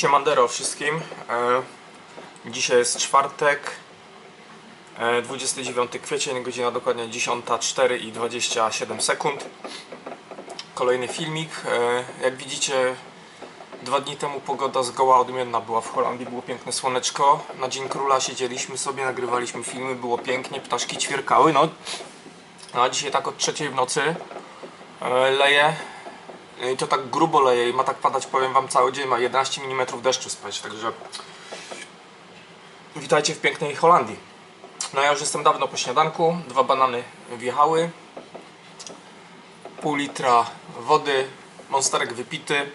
Siemandero wszystkim. E, Dzisiaj jest czwartek, e, 29 kwiecień, godzina dokładnie 10.04 i 27 sekund. Kolejny filmik. E, Jak widzicie, dwa dni temu pogoda zgoła odmienna była w Holandii, było piękne słoneczko. Na Dzień Króla siedzieliśmy sobie, nagrywaliśmy filmy, było pięknie, ptaszki ćwierkały. No, no a dzisiaj tak od trzeciej w nocy e, leje i to tak grubo leje i ma tak padać, powiem wam, cały dzień ma 11 mm deszczu spać, także witajcie w pięknej Holandii. No ja już jestem dawno po śniadanku, dwa banany wjechały, pół litra wody, monsterek wypity,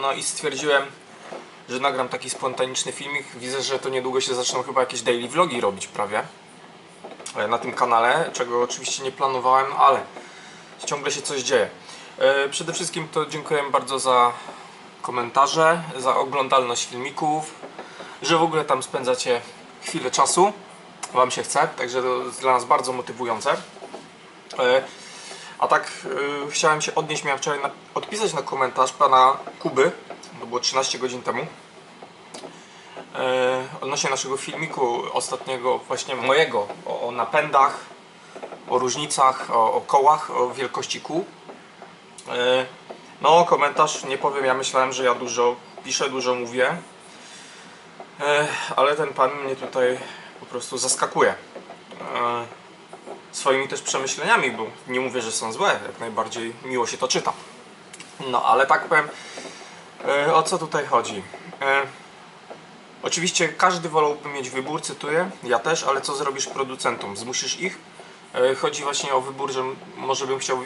no i stwierdziłem, że nagram taki spontaniczny filmik. Widzę, że to niedługo się zaczną chyba jakieś daily vlogi robić prawie e, na tym kanale, czego oczywiście nie planowałem, ale ciągle się coś dzieje. E, Przede wszystkim to dziękuję bardzo za komentarze, za oglądalność filmików, że w ogóle tam spędzacie chwilę czasu. Wam się chce, także to jest dla nas bardzo motywujące. E, A tak e, chciałem się odnieść, miałem wczoraj odpisać na komentarz pana Kuby, to było 13 godzin temu, odnośnie naszego filmiku ostatniego, właśnie mojego, o, napędach, o różnicach, o kołach, o wielkości kół. E, No, komentarz nie powiem, ja myślałem, że ja dużo piszę, dużo mówię, E, ale ten pan mnie tutaj po prostu zaskakuje. E, Swoimi też przemyśleniami, bo nie mówię, że są złe, jak najbardziej miło się to czyta. No, ale tak powiem, o co tutaj chodzi? Oczywiście każdy wolałby mieć wybór, cytuję, ja też, ale co zrobisz producentom? Zmusisz ich? Chodzi właśnie o wybór, że może bym chciał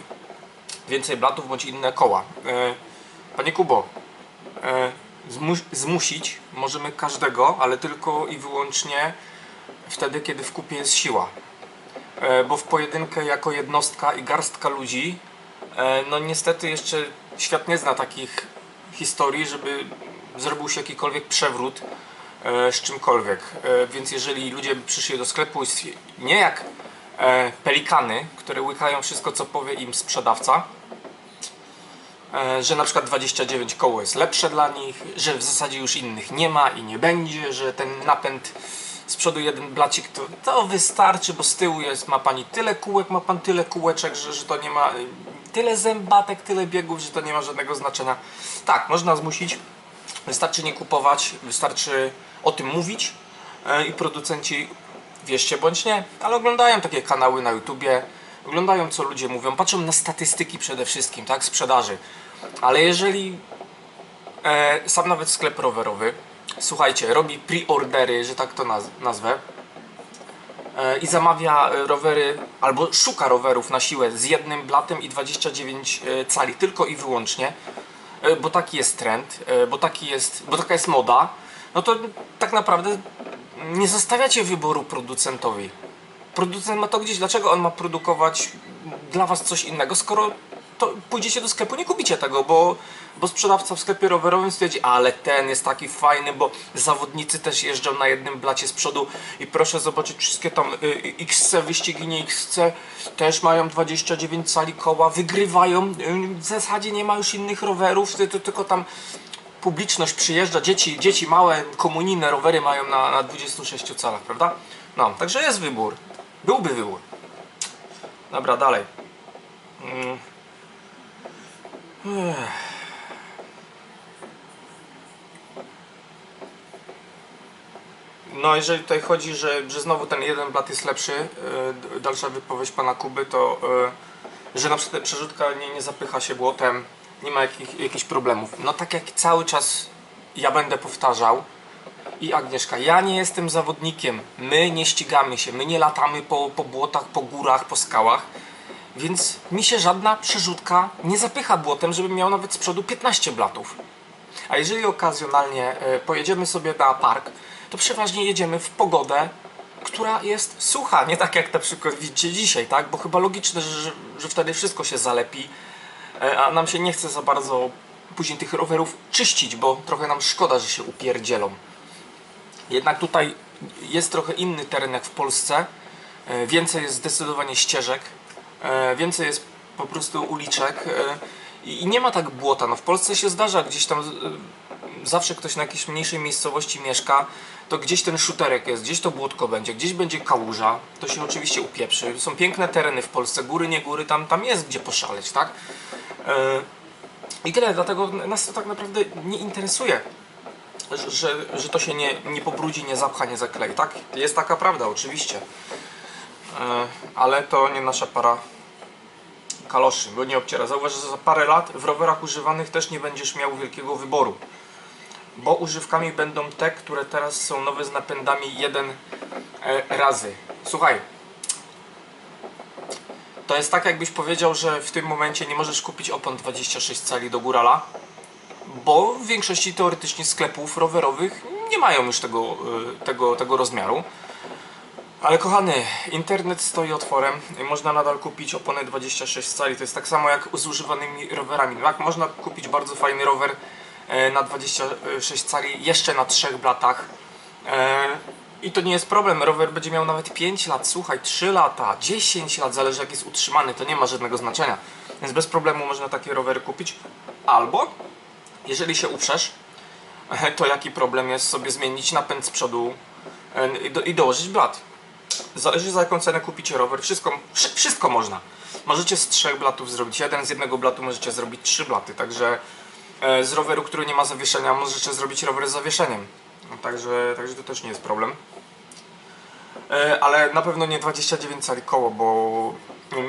więcej blatów bądź inne koła. E, Panie Kubo, e, zmu- zmusić możemy każdego, ale tylko i wyłącznie wtedy, kiedy w kupie jest siła. E, Bo w pojedynkę jako jednostka i garstka ludzi, no niestety jeszcze świat nie zna takich historii, żeby zrobił się jakikolwiek przewrót z czymkolwiek. Więc jeżeli ludzie by przyszli do sklepu nie jak pelikany, które łykają wszystko co powie im sprzedawca, że na przykład 29 koło jest lepsze dla nich, że w zasadzie już innych nie ma i nie będzie, że ten napęd z przodu jeden blacik to, to wystarczy, bo z tyłu jest, ma pani tyle kółek, ma pan tyle kółeczek, że, że to nie ma y, tyle zębatek, tyle biegów, że to nie ma żadnego znaczenia. Tak, można zmusić, wystarczy nie kupować, wystarczy o tym mówić e, i producenci wierzcie bądź nie, ale oglądają takie kanały na YouTubie, oglądają co ludzie mówią, patrzą na statystyki przede wszystkim, tak, sprzedaży. Ale jeżeli e, sam nawet sklep rowerowy, słuchajcie, robi pre-ordery, że tak to naz- nazwę, e, i zamawia rowery, albo szuka rowerów na siłę z jednym blatem i 29 e, cali, tylko i wyłącznie, e, bo taki jest trend, e, bo, taki jest, bo taka jest moda, no to tak naprawdę nie zostawiacie wyboru producentowi. Producent ma to gdzieś, dlaczego on ma produkować dla was coś innego, skoro to pójdziecie do sklepu, nie kupicie tego, bo, bo sprzedawca w sklepie rowerowym stwierdzi, ale ten jest taki fajny, bo zawodnicy też jeżdżą na jednym blacie z przodu i proszę zobaczyć wszystkie tam y, XC, wyścigi nie XC też mają 29 cali koła, wygrywają, y, w zasadzie nie ma już innych rowerów, ty- ty- tylko tam publiczność przyjeżdża, dzieci, dzieci małe, komunijne rowery mają na, na 26 calach, prawda? No, także jest wybór. Byłby wybór. Dobra, dalej. Mm. No, jeżeli tutaj chodzi, że, że znowu ten jeden blat jest lepszy, d- dalsza wypowiedź pana Kuby, to yy, że na przykład przerzutka nie, nie zapycha się błotem, nie ma jakich, jakichś problemów. No tak jak cały czas ja będę powtarzał i Agnieszka, ja nie jestem zawodnikiem, my nie ścigamy się, my nie latamy po, po błotach, po górach, po skałach, więc mi się żadna przerzutka nie zapycha błotem, żebym miał nawet z przodu 15 blatów. A jeżeli okazjonalnie e, pojedziemy sobie na park, to przeważnie jedziemy w pogodę, która jest sucha, nie tak jak na przykład widzicie dzisiaj, tak? Bo chyba logiczne, że, że, wtedy wszystko się zalepi, e, a nam się nie chce za bardzo później tych rowerów czyścić, bo trochę nam szkoda, że się upierdzielą. Jednak tutaj jest trochę inny teren jak w Polsce. E, Więcej jest zdecydowanie ścieżek, e, więcej jest po prostu uliczek e, i nie ma tak błota. No w Polsce się zdarza gdzieś tam zawsze ktoś na jakiejś mniejszej miejscowości mieszka, to gdzieś ten szuterek jest, gdzieś to błotko będzie, gdzieś będzie kałuża, to się oczywiście upieprzy. Są piękne tereny w Polsce, góry, nie góry, tam, tam jest gdzie poszaleć, tak? I tyle, dlatego nas to tak naprawdę nie interesuje, że, że, to się nie, nie pobrudzi, nie zapcha, nie zaklei, tak? Jest taka prawda, oczywiście. E, ale to nie nasza para kaloszy, bo nie obciera. Zauważ, że za parę lat w rowerach używanych też nie będziesz miał wielkiego wyboru. Bo używkami będą te, które teraz są nowe z napędami 1 e, razy. Słuchaj, to jest tak jakbyś powiedział, że w tym momencie nie możesz kupić opon 26 cali do górala, bo w większości teoretycznie sklepów rowerowych nie mają już tego, e, tego, tego rozmiaru. Ale kochany, internet stoi otworem można nadal kupić opony 26 cali. To jest tak samo jak z używanymi rowerami. Tak, można kupić bardzo fajny rower e, na 26 cali jeszcze na 3 blatach. E, I to nie jest problem. Rower będzie miał nawet 5 lat, słuchaj, 3 lata, 10 lat, zależy jak jest utrzymany, to nie ma żadnego znaczenia. Więc bez problemu można takie rowery kupić. Albo, jeżeli się uprzesz, to jaki problem jest sobie zmienić napęd z przodu e, i do- i dołożyć blat. Zależy za jaką cenę kupicie rower, wszystko, wszy- wszystko można. Możecie z trzech blatów zrobić jeden, z jednego blatu możecie zrobić trzy blaty, także e, z roweru, który nie ma zawieszenia, możecie zrobić rower z zawieszeniem. Także, także to też nie jest problem. E, Ale na pewno nie 29 cali koło, bo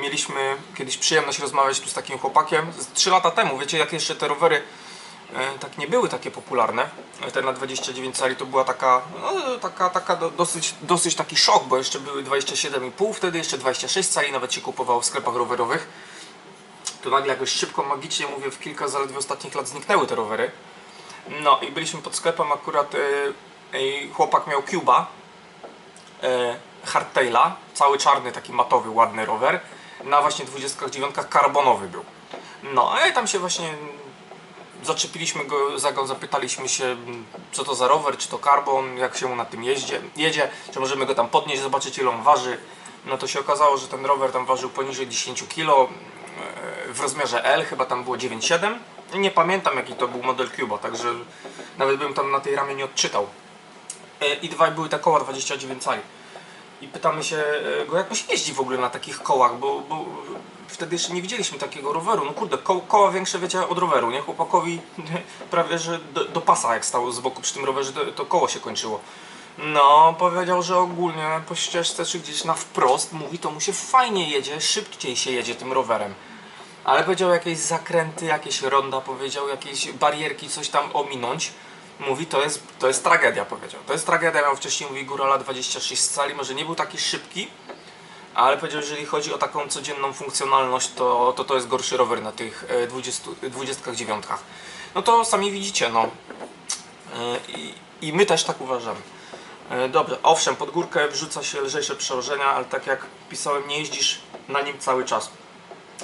mieliśmy kiedyś przyjemność rozmawiać tu z takim chłopakiem. 3 lata temu, wiecie jak jeszcze te rowery tak nie były takie popularne. E, Te na 29 cali to była taka, no, taka, taka do, dosyć, dosyć taki szok, bo jeszcze były 27,5, wtedy jeszcze 26 cali nawet się kupowało w sklepach rowerowych. To nagle jakoś szybko, magicznie, mówię, w kilka zaledwie ostatnich lat zniknęły te rowery. No i byliśmy pod sklepem, akurat e, e, chłopak miał Cuba, e, hardtaila, cały czarny, taki matowy, ładny rower. Na właśnie 29 karbonowy był. No, a tam się właśnie zaczepiliśmy go za go, zapytaliśmy się co to za rower, czy to karbon, jak się mu na tym jeździe, jedzie, czy możemy go tam podnieść, zobaczyć ile on waży. No to się okazało, że ten rower tam ważył poniżej 10 kg w rozmiarze L, chyba tam było 9,7. Nie pamiętam jaki to był model Cuba, także nawet bym tam na tej ramie nie odczytał. E, I dwa były te koła 29 cali. I pytamy się e, go, jak on się jeździ w ogóle na takich kołach, bo, bo wtedy jeszcze nie widzieliśmy takiego roweru. No kurde, ko koła większe wiecie od roweru, nie? Chłopakowi prawie, że do, do pasa jak stał z boku przy tym rowerze, to, to koło się kończyło. No, powiedział, że ogólnie po ścieżce czy gdzieś na wprost, mówi, to mu się fajnie jedzie, szybciej się jedzie tym rowerem. Ale powiedział jakieś zakręty, jakieś ronda, powiedział jakieś barierki, coś tam ominąć. Mówi, to jest, to jest tragedia, powiedział. To jest tragedia, miał wcześniej, mówi, Górala 26 cali, może nie był taki szybki, ale powiedział, że jeżeli chodzi o taką codzienną funkcjonalność, to to, to jest gorszy rower na tych e, 20, 29. No to sami widzicie, no. E, I, I my też tak uważamy. E, Dobrze, owszem, pod górkę wrzuca się lżejsze przełożenia, ale tak jak pisałem, nie jeździsz na nim cały czas.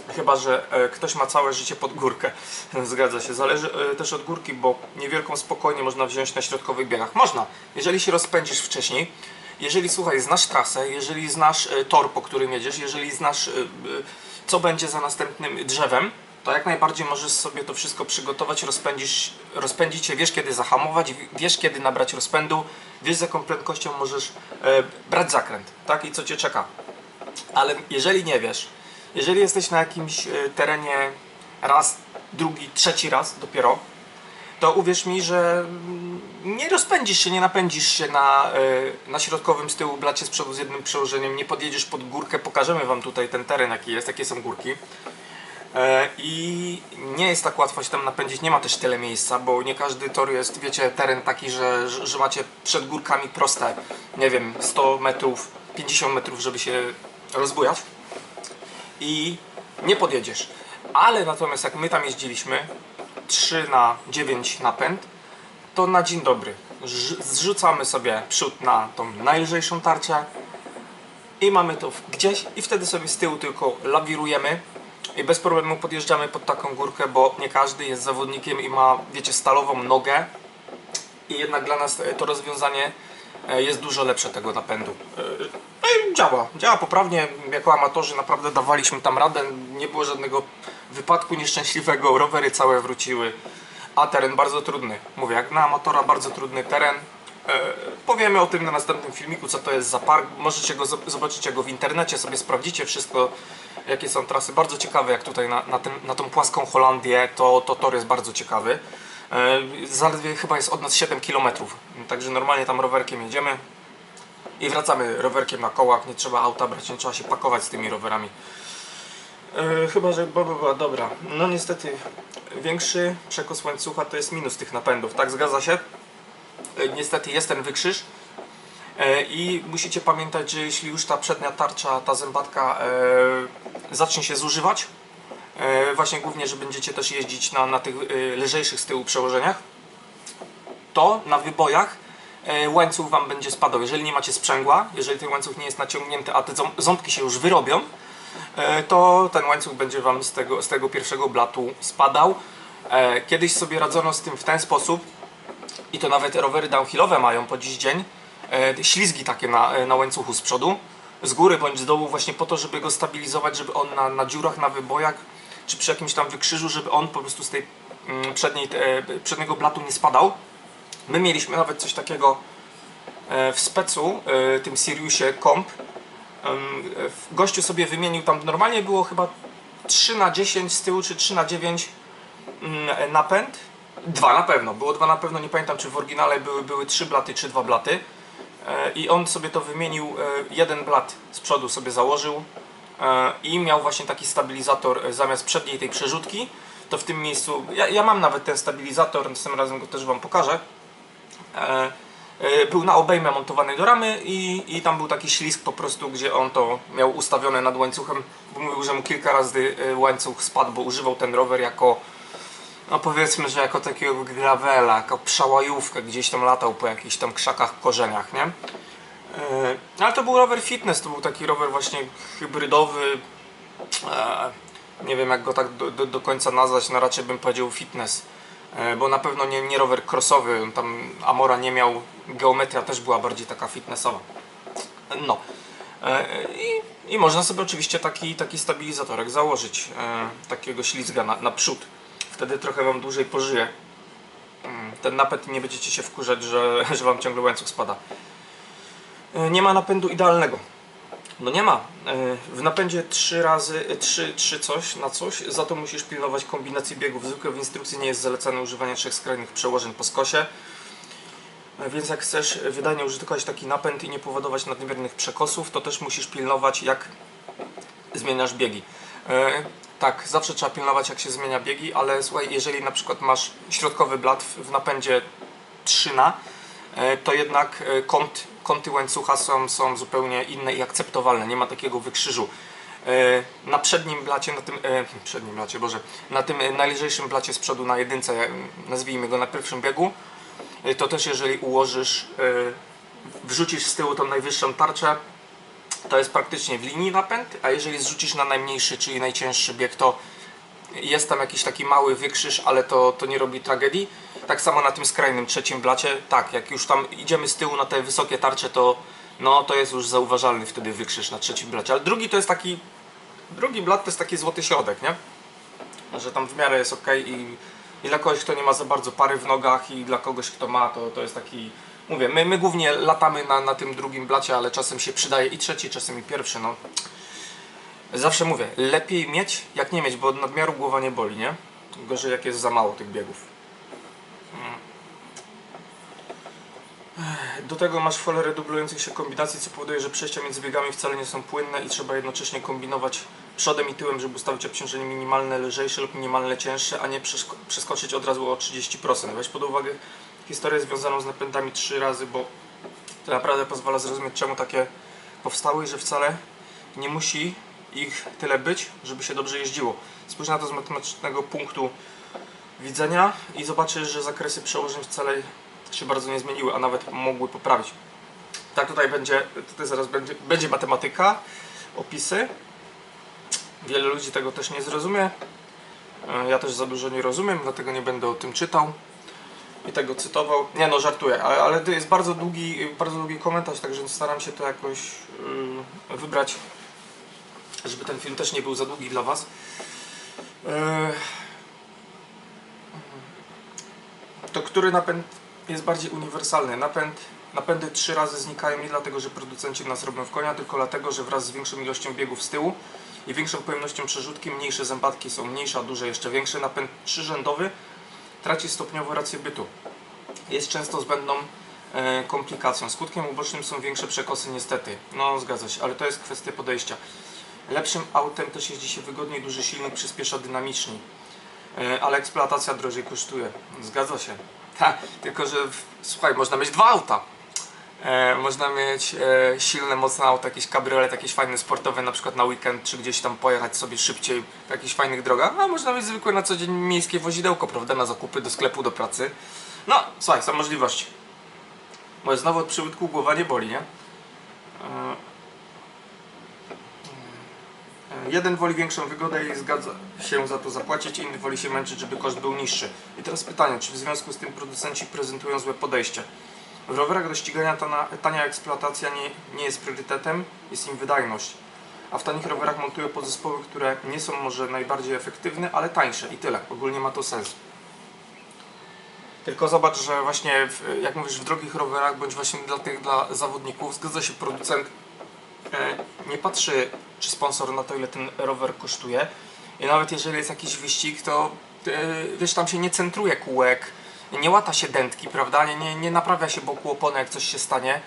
Chyba, że e, ktoś ma całe życie pod górkę. Zgadza się. Zależy e, też od górki, bo niewielką spokojnie można wziąć na środkowych biegach. Można, jeżeli się rozpędzisz wcześniej. Jeżeli, słuchaj, znasz trasę, jeżeli znasz e, tor, po którym jedziesz, jeżeli znasz, co będzie za następnym drzewem, to jak najbardziej możesz sobie to wszystko przygotować, rozpędzisz, rozpędzić się, wiesz kiedy zahamować, wiesz kiedy nabrać rozpędu, wiesz z jaką prędkością możesz brać zakręt, tak? I co Cię czeka. Ale jeżeli nie wiesz, jeżeli jesteś na jakimś e, terenie raz, drugi, trzeci raz dopiero, to uwierz mi, że mm, nie rozpędzisz się, nie napędzisz się na, e, na środkowym z tyłu blacie z przodu z jednym przełożeniem, nie podjedziesz pod górkę, pokażemy Wam tutaj ten teren jaki jest, jakie są górki. E, I nie jest tak łatwo się tam napędzić, nie ma też tyle miejsca, bo nie każdy tor jest, wiecie, teren taki, że, że, że macie przed górkami proste, nie wiem, 100 metrów, 50 metrów, żeby się rozbujać i nie podjedziesz. Ale natomiast jak my tam jeździliśmy, 3 na 9 napęd, to na dzień dobry zrz- zrzucamy sobie przód na tą najlżejszą tarczę i mamy to gdzieś i wtedy sobie z tyłu tylko lawirujemy i bez problemu podjeżdżamy pod taką górkę, bo nie każdy jest zawodnikiem i ma, wiecie, stalową nogę i jednak dla nas e, to rozwiązanie e, jest dużo lepsze tego napędu. No i działa, działa poprawnie. Jako amatorzy naprawdę dawaliśmy tam radę, nie było żadnego wypadku nieszczęśliwego, rowery całe wróciły. a teren bardzo trudny. Mówię, jak na amatora bardzo trudny teren. E, powiemy o tym na następnym filmiku, co to jest za park. Możecie go zo- zobaczyć go w internecie, sobie sprawdzicie wszystko, jakie są trasy. Bardzo ciekawe, jak tutaj na, na, na tą płaską Holandię, to, to tor jest bardzo ciekawy. E, zaledwie chyba jest od nas 7 km, także normalnie tam rowerkiem jedziemy i wracamy rowerkiem na kołach. Nie trzeba auta brać, nie trzeba się pakować z tymi rowerami. E, chyba, że Boba była dobra. No niestety większy przekos łańcucha to jest minus tych napędów, tak zgadza się? E, niestety jest ten wykrzyż e, i musicie pamiętać, że jeśli już ta przednia tarcza, ta zębatka zacznie się zużywać, właśnie głównie, że będziecie też jeździć na, na tych lżejszych z tyłu przełożeniach, to na wybojach łańcuch Wam będzie spadał. Jeżeli nie macie sprzęgła, jeżeli ten łańcuch nie jest naciągnięty, a te ząb- ząbki się już wyrobią, e, to ten łańcuch będzie Wam z tego, z tego pierwszego blatu spadał. E, Kiedyś sobie radzono z tym w ten sposób i to nawet rowery downhillowe mają po dziś dzień e, ślizgi takie na, e, na łańcuchu z przodu, z góry bądź z dołu właśnie po to, żeby go stabilizować, żeby on na, na dziurach, na wybojach czy przy jakimś tam wykrzyżu, żeby on po prostu z tej mm, przedniej, e, przedniego blatu nie spadał. My mieliśmy nawet coś takiego e, w specu, e, tym Siriusie Comp. Gościu sobie wymienił tam, normalnie było chyba 3 na 10 z tyłu, czy 3 na 9 mm, napęd. Dwa na pewno, było dwa na pewno, nie pamiętam czy w oryginale były, były trzy blaty, czy dwa blaty. E, I on sobie to wymienił, e, jeden blat z przodu sobie założył e, i miał właśnie taki stabilizator e, zamiast przedniej tej przerzutki. To w tym miejscu, ja, ja mam nawet ten stabilizator, tym razem go też Wam pokażę. E, e, Był na obejmę montowany do ramy i, i tam był taki ślizg po prostu, gdzie on to miał ustawione nad łańcuchem, bo mówił, że mu kilka razy e, łańcuch spadł, bo używał ten rower jako no powiedzmy, że jako takiego gravela, jako przełajówkę, gdzieś tam latał po jakichś tam krzakach, korzeniach, nie? Ale to był rower fitness, to był taki rower właśnie hybrydowy, nie wiem jak go tak do, do, do końca nazwać, no raczej bym powiedział fitness, bo na pewno nie, nie rower crossowy, tam Amora nie miał, geometria też była bardziej taka fitnessowa. No. E, I, I można sobie oczywiście taki, taki stabilizatorek założyć, e, takiego ślizga na, na przód. Wtedy trochę Wam dłużej pożyje. Mm, Ten napęd nie będziecie się wkurzać, że, że Wam ciągle łańcuch spada. E, Nie ma napędu idealnego. No nie ma. E, W napędzie 3 razy, 3, 3 coś na coś, za to musisz pilnować kombinacji biegów. Zwykle w instrukcji nie jest zalecane używanie trzech skrajnych przełożeń po skosie. E, Więc jak chcesz wydajnie użytkować taki napęd i nie powodować nadmiernych przekosów, to też musisz pilnować jak zmieniasz biegi. E, tak, zawsze trzeba pilnować jak się zmienia biegi, ale słuchaj, jeżeli na przykład masz środkowy blat w, napędzie 3 na, e, to jednak e, kąt, kąty łańcucha są, są zupełnie inne i akceptowalne, nie ma takiego wykrzyżu. E, Na przednim blacie, na tym, e, przednim blacie, Boże, na tym e, najlżejszym blacie z przodu na jedynce, nazwijmy go na pierwszym biegu, to też jeżeli ułożysz, wrzucisz z tyłu tą najwyższą tarczę, to jest praktycznie w linii napęd, a jeżeli zrzucisz na najmniejszy, czyli najcięższy bieg, to jest tam jakiś taki mały wykrzyż, ale to, to nie robi tragedii. Tak samo na tym skrajnym trzecim blacie, tak, jak już tam idziemy z tyłu na te wysokie tarcze, to no to jest już zauważalny wtedy wykrzyż na trzecim blacie, ale drugi to jest taki, drugi blat to jest taki złoty środek, nie? Że tam w miarę jest ok i, i dla kogoś, kto nie ma za bardzo pary w nogach i dla kogoś, kto ma, to, to jest taki Mówię, my, my głównie latamy na, na tym drugim blacie, ale czasem się przydaje i trzeci, czasem i pierwszy, no. Zawsze mówię, lepiej mieć, jak nie mieć, bo od nadmiaru głowa nie boli, nie? Gorzej jak jest za mało tych biegów. Mm. Do tego masz folerę dublujących się kombinacji, co powoduje, że przejścia między biegami wcale nie są płynne i trzeba jednocześnie kombinować przodem i tyłem, żeby ustawić obciążenie minimalne lżejsze lub minimalne cięższe, a nie przesk- przeskoczyć od razu o 30%. Weź pod uwagę historię związaną z napędami trzy razy, bo to naprawdę pozwala zrozumieć, czemu takie powstały i że wcale nie musi ich tyle być, żeby się dobrze jeździło. Spójrz na to z matematycznego punktu widzenia i zobaczysz, że zakresy przełożeń wcale się bardzo nie zmieniły, a nawet mogły poprawić. Tak, tutaj będzie, tutaj zaraz będzie, będzie matematyka, opisy. Wiele ludzi tego też nie zrozumie. E, Ja też za dużo nie rozumiem, dlatego nie będę o tym czytał i tego cytował. Nie no, żartuję, ale, ale to jest bardzo długi, bardzo długi komentarz, także staram się to jakoś yy, wybrać, żeby ten film też nie był za długi dla Was. Yy, to który napęd jest bardziej uniwersalny? Napęd, napędy trzy razy znikają nie dlatego, że producenci nas robią w konia, tylko dlatego, że wraz z większą ilością biegów z tyłu i większą pojemnością przerzutki, mniejsze zębatki są mniejsze, a duże jeszcze większe. Napęd trzyrzędowy traci stopniowo rację bytu. Jest często zbędną e, komplikacją. Skutkiem ubocznym są większe przekosy niestety. No zgadza się, ale to jest kwestia podejścia. Lepszym autem też jeździ się wygodniej, duży silnik przyspiesza dynamiczniej. E, ale eksploatacja drożej kosztuje. Zgadza się. Ha, tylko, że słuchaj, można mieć dwa auta. E, można mieć e, silne, mocne auto, jakieś kabriolet, jakieś fajne sportowe, na przykład na weekend, czy gdzieś tam pojechać sobie szybciej w jakichś fajnych drogach. A można mieć zwykłe na co dzień miejskie wozidełko, prawda? Na zakupy, do sklepu, do pracy. No, słuchaj, są możliwości. Bo znowu od przybytku głowa nie boli, nie? E, Jeden woli większą wygodę i zgadza się za to zapłacić, inny woli się męczyć, żeby koszt był niższy. I teraz pytanie, czy w związku z tym producenci prezentują złe podejście? W rowerach do ścigania tana, tania eksploatacja nie, nie jest priorytetem, jest im wydajność. A w tanich rowerach montują podzespoły, które nie są może najbardziej efektywne, ale tańsze i tyle. Ogólnie ma to sens. Tylko zobacz, że właśnie w, jak mówisz w drogich rowerach, bądź właśnie dla tych dla zawodników, zgadza się producent e, nie patrzy, czy sponsor na to, ile ten rower kosztuje. I nawet jeżeli jest jakiś wyścig, to e, wiesz, tam się nie centruje kółek, nie łata się dętki, prawda? Nie, nie, nie naprawia się boku opony, jak coś się stanie.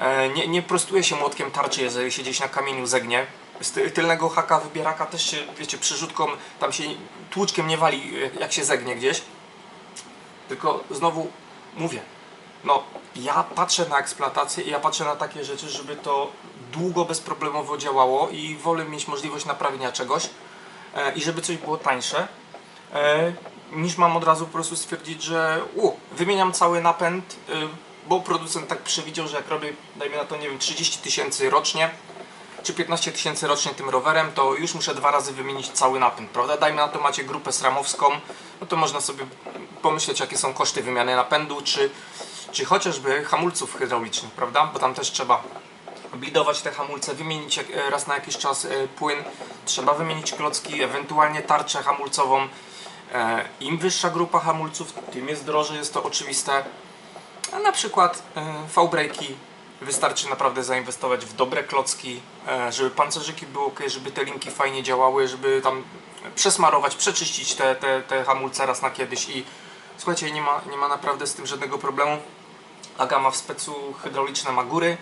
E, nie, nie prostuje się młotkiem tarczy, jeżeli się gdzieś na kamieniu zegnie. Z ty- tylnego haka wybieraka też się, wiecie, przyrzutką tam się tłuczkiem nie wali, e, jak się zegnie gdzieś. Tylko znowu mówię, no ja patrzę na eksploatację i ja patrzę na takie rzeczy, żeby to długo, bezproblemowo działało i wolę mieć możliwość naprawienia czegoś e, i żeby coś było tańsze, e, niż mam od razu po prostu stwierdzić, że u, wymieniam cały napęd, y, bo producent tak przewidział, że jak robię, dajmy na to, nie wiem, 30 tysięcy rocznie, czy 15 tysięcy rocznie tym rowerem, to już muszę dwa razy wymienić cały napęd, prawda? Dajmy na to macie grupę sramowską, no to można sobie pomyśleć, jakie są koszty wymiany napędu, czy, czy chociażby hamulców hydraulicznych, prawda? Bo tam też trzeba blidować te hamulce, wymienić e, raz na jakiś czas e, płyn, trzeba wymienić klocki, ewentualnie tarczę hamulcową. E, Im wyższa grupa hamulców, tym jest drożej, jest to oczywiste. A na przykład V-braki wystarczy naprawdę zainwestować w dobre klocki, żeby pancerzyki były ok, żeby te linki fajnie działały, żeby tam przesmarować, przeczyścić te, te, te hamulce raz na kiedyś i słuchajcie, nie ma, nie ma naprawdę z tym żadnego problemu. Aga ma w specu hydrauliczne ma góry,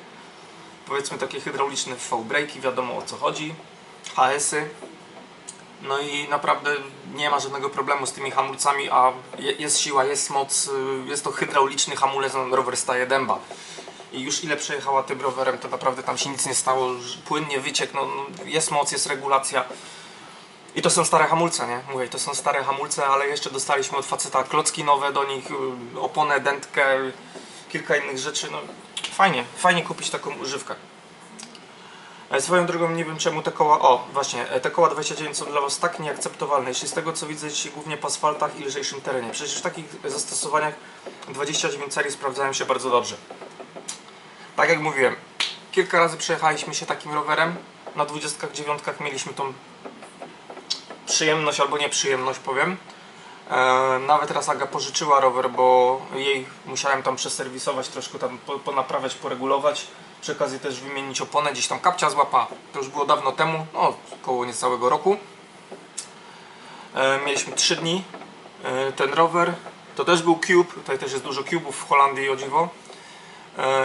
powiedzmy takie hydrauliczne V-braki, wiadomo o co chodzi, HS-y. No i naprawdę nie ma żadnego problemu z tymi hamulcami, a je- jest siła, jest moc, y, jest to hydrauliczny hamulec, no, rower staje dęba. I już ile przejechała tym rowerem, to naprawdę tam się nic nie stało, płynnie wyciek, no, no, jest moc, jest regulacja. I to są stare hamulce, nie? Mówię, to są stare hamulce, ale jeszcze dostaliśmy od faceta klocki nowe do nich, y, oponę, dętkę, kilka innych rzeczy. No, fajnie, fajnie kupić taką używkę. E, Swoją drogą nie wiem czemu te koła, o właśnie, e, te koła 29 są dla Was tak nieakceptowalne, jeśli z tego co widzę dzisiaj głównie po asfaltach i lżejszym terenie. Przecież w takich zastosowaniach 29 cali sprawdzają się bardzo dobrze. Tak jak mówiłem, kilka razy przejechaliśmy się takim rowerem, na 29 mieliśmy tą przyjemność albo nieprzyjemność powiem. E, nawet raz Aga pożyczyła rower, bo jej musiałem tam przeserwisować, troszkę tam po- ponaprawiać, poregulować. Przy okazji też wymienić oponę, gdzieś tam kapcia złapa. To już było dawno temu, no około niecałego roku. E, mieliśmy 3 dni e, ten rower. To też był Cube, tutaj też jest dużo Cube'ów w Holandii o dziwo.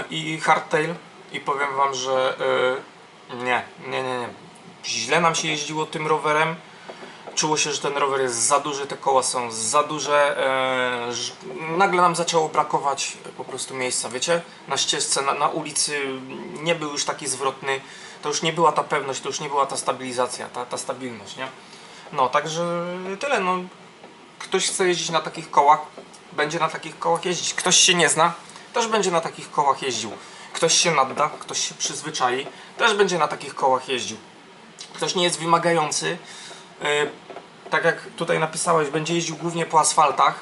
I Hardtail. I powiem Wam, że nie, nie, nie, nie. Źle nam się jeździło tym rowerem czuło się, że ten rower jest za duży, te koła są za duże. E, nagle nam zaczęło brakować po prostu miejsca, wiecie? Na ścieżce, na, na ulicy nie był już taki zwrotny. To już nie była ta pewność, to już nie była ta stabilizacja, ta, ta stabilność, nie? No, także tyle. No, ktoś chce jeździć na takich kołach, będzie na takich kołach jeździć. Ktoś się nie zna, też będzie na takich kołach jeździł. Ktoś się nadda, ktoś się przyzwyczai, też będzie na takich kołach jeździł. Ktoś nie jest wymagający, tak jak tutaj napisałeś, będzie jeździł głównie po asfaltach.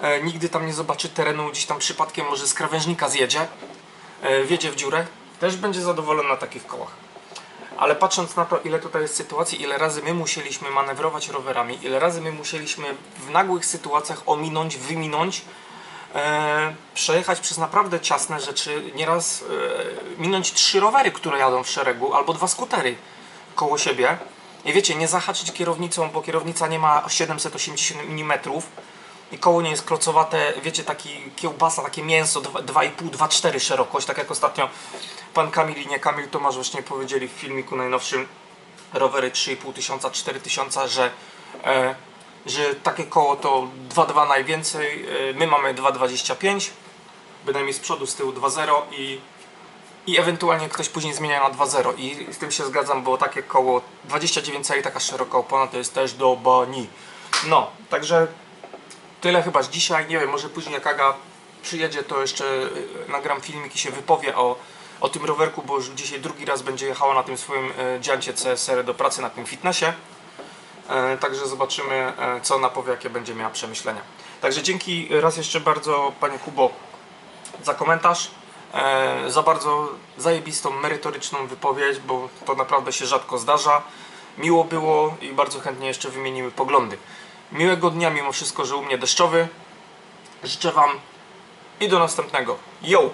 E, nigdy tam nie zobaczy terenu, gdzieś tam przypadkiem może z krawężnika zjedzie, e, wjedzie w dziurę. Też będzie zadowolony na takich kołach. Ale patrząc na to, ile tutaj jest sytuacji, ile razy my musieliśmy manewrować rowerami, ile razy my musieliśmy w nagłych sytuacjach ominąć, wyminąć, e, przejechać przez naprawdę ciasne rzeczy, nieraz e, minąć trzy rowery, które jadą w szeregu, albo dwa skutery koło siebie. I wiecie, nie zahaczyć kierownicą, bo kierownica nie ma 780 mm i koło nie jest klocowate, wiecie, taki kiełbasa, takie mięso 2,5-2,4 szerokość, tak jak ostatnio pan Kamil i nie Kamil Tomasz właśnie powiedzieli w filmiku najnowszym rowery 3,5 tysiąca, 4 tysiąca, że, e, że takie koło to 2,2 najwięcej, e, my mamy 2,25 bynajmniej z przodu, z tyłu 2,0 i, i ewentualnie ktoś później zmienia na 2,0 i z tym się zgadzam, bo takie koło 29 cali, taka szeroka opona to jest też do bani. No, także tyle chyba z dzisiaj, nie wiem, może później jak Aga przyjedzie to jeszcze y, nagram filmik i się wypowie o, o tym rowerku, bo już dzisiaj drugi raz będzie jechała na tym swoim y, dziancie CSR do pracy na tym fitnessie. E, Także zobaczymy, e, co ona powie, jakie będzie miała przemyślenia. Także dzięki raz jeszcze bardzo, Panie Kubo, za komentarz, e, za bardzo zajebistą, merytoryczną wypowiedź, bo to naprawdę się rzadko zdarza. Miło było i bardzo chętnie jeszcze wymienimy poglądy. Miłego dnia, mimo wszystko, że u mnie deszczowy. Życzę Wam i do następnego. Yo!